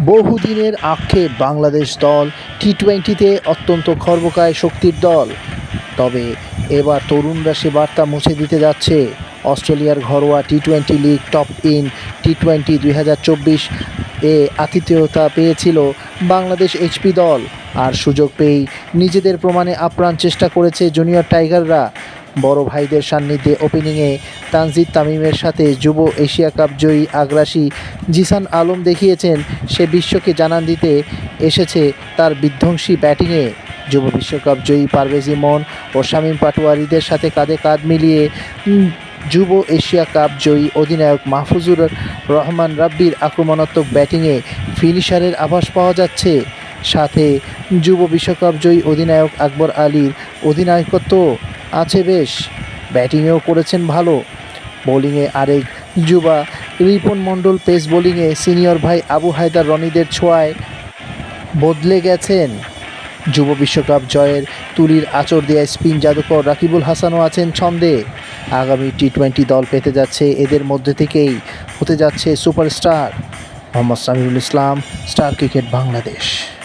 বহুদিনের আক্ষেপ বাংলাদেশ দল টি টোয়েন্টিতে অত্যন্ত খর্বকায় শক্তির দল। তবে এবার তরুণরা সে বার্তা মুছে দিতে যাচ্ছে। অস্ট্রেলিয়ার ঘরোয়া T twenty league top in T twenty দুই হাজার চব্বিশ এ আতিথেয়তা পেয়েছিল বাংলাদেশ এইচপি দল। আর সুযোগ পেয়েই নিজেদের প্রমাণে আপ্রাণ চেষ্টা করেছে জুনিয়র টাইগাররা। বড় ভাইদের সান্নিধ্যে ওপেনিংয়ে তানজিদ তামিমের সাথে যুব এশিয়া কাপ জয়ী আগ্রাসী জিসান আলম দেখিয়েছেন, সে বিশ্বকে জানান দিতে এসেছে তার বিধ্বংসী ব্যাটিংয়ে। যুব বিশ্বকাপ জয়ী পারভেজ ইমন ও শামীম পাটোয়ারিদের সাথে কাঁধে কাঁধ মিলিয়ে যুব এশিয়া কাপ জয়ী অধিনায়ক মাহফুজুর রহমান রাব্বির আক্রমণাত্মক ব্যাটিংয়ে ফিনিশারের আভাস পাওয়া যাচ্ছে। সাথে যুব বিশ্বকাপ জয়ী অধিনায়ক আকবর আলীর অধিনায়কত্ব আছে বেশ। ব্যাটিংয়েও করেছেন ভালো। বোলিংয়ে আরেক যুবা রিপন মণ্ডল পেস বোলিংয়ে সিনিয়র ভাই আবু হায়দার রনিদের ছোঁয়ায় বদলে গেছেন। যুব বিশ্বকাপ জয়ের তুলির আচর দেওয়া স্পিন জাদুকর রাকিবুল হাসানও আছেন ছন্দে। আগামী টি টোয়েন্টি দল পেতে যাচ্ছে এদের মধ্যে থেকেই, হতে যাচ্ছে superstar. Mohammad Samiul Islam, star cricket Bangladesh.